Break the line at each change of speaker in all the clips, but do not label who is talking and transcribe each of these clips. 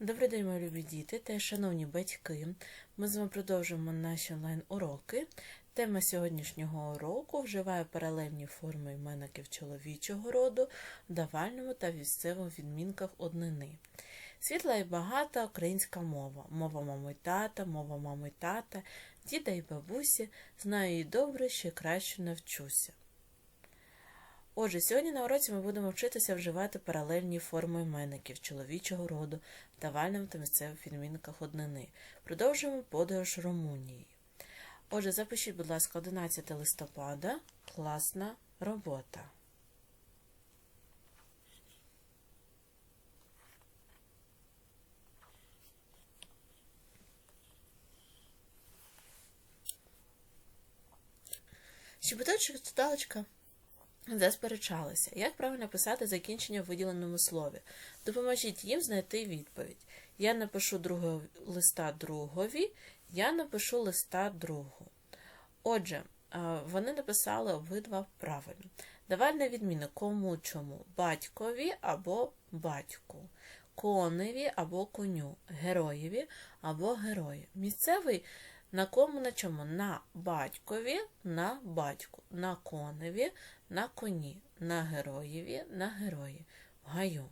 Добрий день, мої любі діти та шановні батьки. Ми з вами продовжуємо наші онлайн-уроки. Тема сьогоднішнього уроку вживає паралельні форми іменників чоловічого роду в давальному та місцевому відмінках однини. Світла і багата українська мова, мова мами тата, мова мами тата, діда і бабусі, знаю її добре, ще краще навчуся. Отже, сьогодні на уроці ми будемо вчитися вживати паралельні форми іменників чоловічого роду в давальному та місцевих відмінках однини. Продовжуємо подорож Румунії. Отже, запишіть, будь ласка, 11 листопада. Класна робота. Щебеточок читалочка засперечалися, як правильно писати закінчення в виділеному слові. Допоможіть їм знайти відповідь. Я напишу другого листа другові, я напишу листа другу. Отже, вони написали обидва правильно. Давальне відміни кому чому батькові або батьку, коневі або коню, героєві або герої. Місцевий на кому на чому? На батькові, на батьку, на коневі, на коні, на героєві, на герої, в гаю.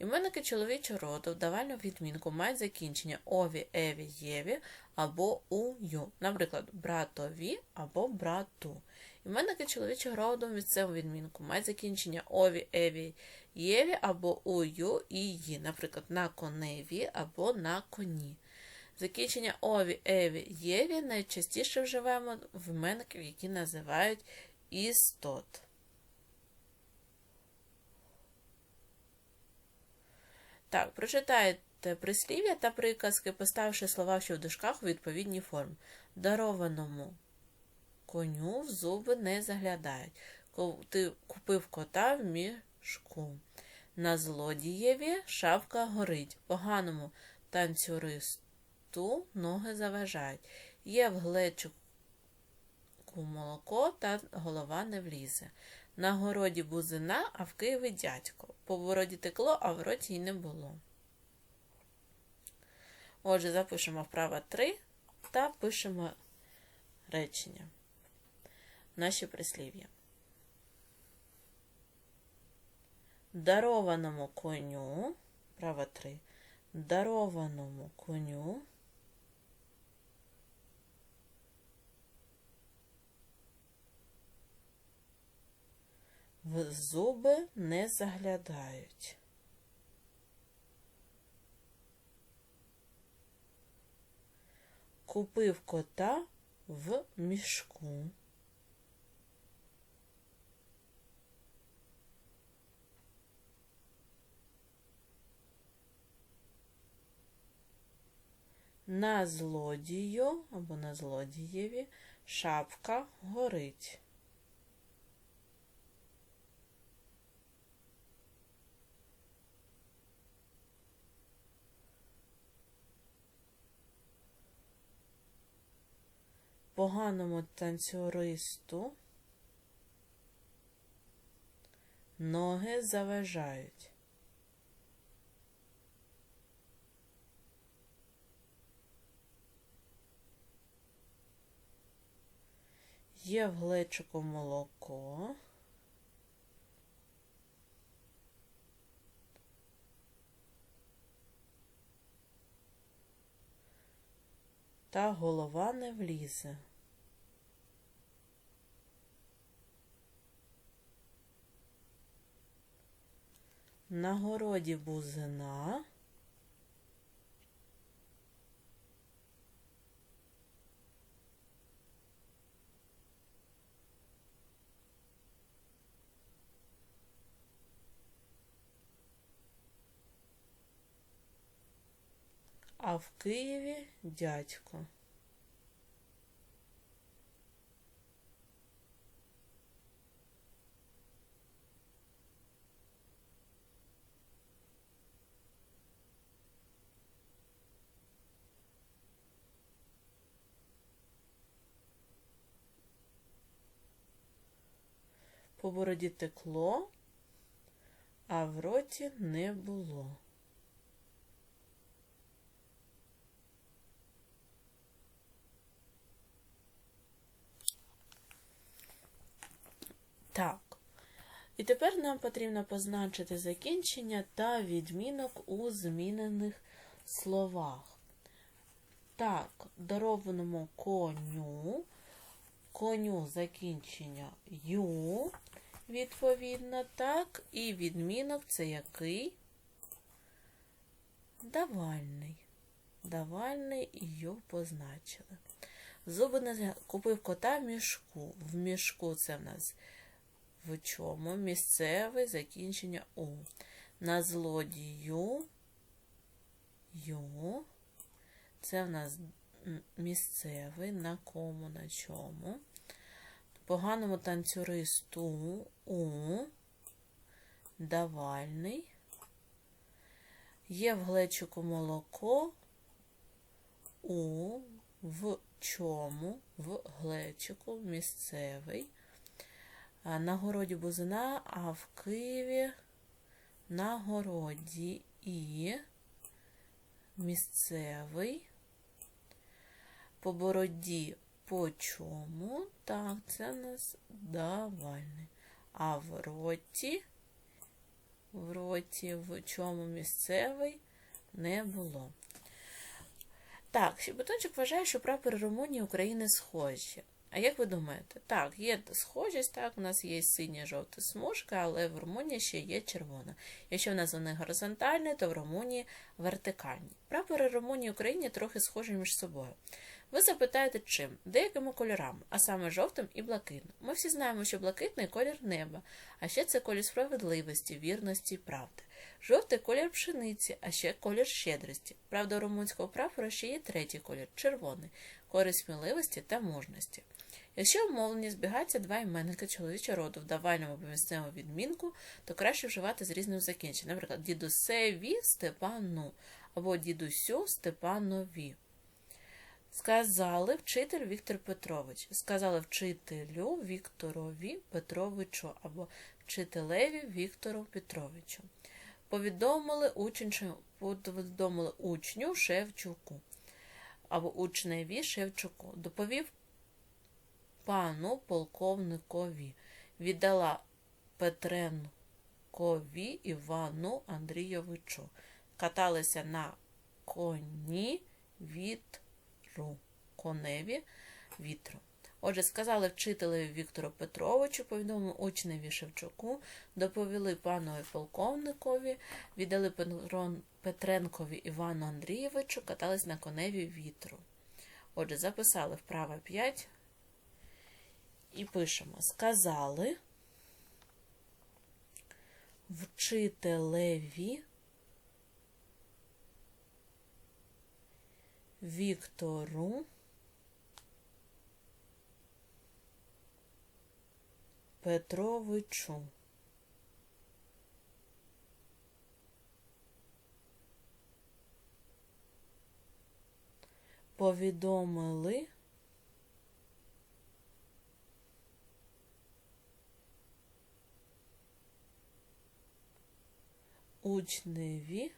Іменники чоловічого роду в давальну відмінку мають закінчення ові, еві, єві або ую, наприклад, братові або брату. Іменники чоловічого роду в місцеву відмінку мають закінчення ові, еві, єві або ую і ї, наприклад, на коневі або на коні. Закінчення ові, еві, єві найчастіше вживаємо в іменників, які називають істот. Так, прочитайте прислів'я та приказки, поставивши слова, що в дужках у відповідній формі. Дарованому коню в зуби не заглядають. Ти купив кота в мішку. На злодієві шапка горить. Поганому танцюристу ноги заважають. Є в глечику молоко та голова не влізе. На городі бузина, а в Києві дядько. По вороді текло, а в роті й не було. Отже, запишемо вправа 3 та пишемо речення. Наші прислів'я. Дарованому коню, права 3, дарованому коню в зуби не заглядають. Купив кота в мішку. На злодію або на злодієві шапка горить. Поганому танцюристу ноги заважають. Є в глечику молоко. Та голова не влізе. На городі бузина. А в Києві дядько. По бороді текло, а в роті не було. Так. І тепер нам потрібно позначити закінчення та відмінок у змінених словах. Так, дарованому коню коню закінчення ю, відповідно, так, і відмінок це який? Давальний. Давальний і ю позначили. Зуби не купив кота в мішку. В мішку це в нас в чому? Місцеве закінчення У. На злодію Ю. Це в нас місцевий, на кому, на чому. Поганому танцюристу У. Давальний. Є в глечику молоко у в чому, в глечику, місцевий. На городі бузина, а в Києві на городі і місцевий. По бороді по чому? Так, це у нас давальний. А в роті, в роті, в чому місцевий не було. Так, Щебетончик вважає, що прапори Румунії України схожі. А як ви думаєте? Так, є схожість, так, у нас є синя жовта смужка, але в Румунії ще є червона. Якщо в нас вони горизонтальні, то в Румунії вертикальні. Прапори Румунії і України трохи схожі між собою. Ви запитаєте, чим? Деякими кольорами, а саме жовтим і блакитним. Ми всі знаємо, що блакитний колір неба, а ще це колір справедливості, вірності і правди. Жовтий колір пшениці, а ще колір щедрості. Правда, у румунського прапора ще є третій колір червоний, колір сміливості та мужності. Якщо в мовленні збігаються два іменника чоловічого роду в давальному або місцевому відмінку, то краще вживати з різним закінченням. Наприклад, дідусеві Степану або дідусю Степанові. Сказали вчитель Віктор Петрович. Сказали вчителю Вікторові Петровичу або вчителеві Віктору Петровичу. Повідомили учню, повідомили учню Шевчуку або учневі Шевчуку. Доповів пану полковникові. Віддала Петренкові Івану Андрійовичу. Каталися на коні вітру. Коневі вітру. Отже, сказали вчителеві Віктору Петровичу, повідомили учневі Шевчуку, доповіли панові полковникові, віддали Петренкові Івану Андрійовичу, катались на коневі вітру. Отже, записали вправо 5 і пишемо: сказали вчителеві Віктору. Петровичу. Повідомили учневі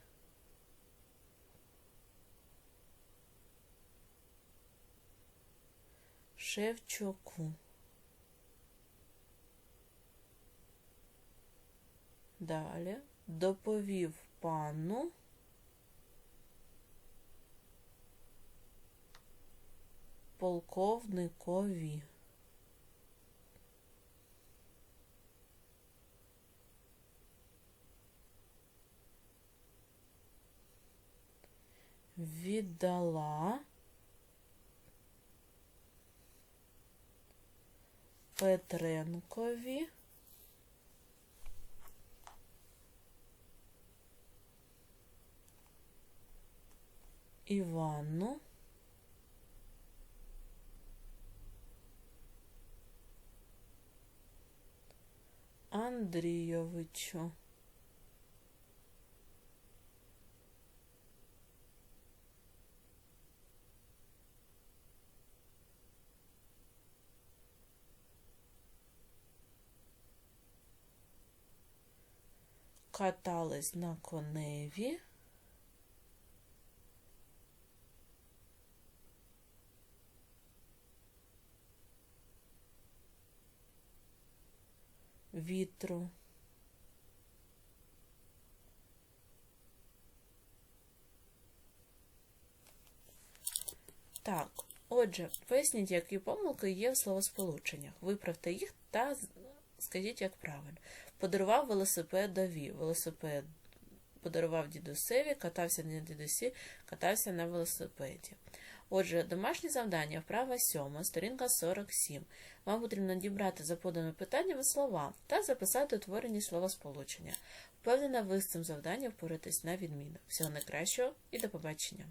Шевчуку. Далі доповів пану полковникові. Віддала Петренкові Івану Андрійовичу. Катались на коневі. Вітру. Так, отже, поясніть, які помилки є в словосполученнях. Виправте їх та скажіть, як правильно. Подарував велосипедові. Велосипед подарував дідусеві, катався на дідусі, катався на велосипеді. Отже, домашнє завдання, вправа 7, сторінка 47. Вам потрібно дібрати за поданими питаннями слова та записати утворені словосполучення. Впевнена, ви з цим завданням впоритесь на відміну. Всього найкращого і до побачення!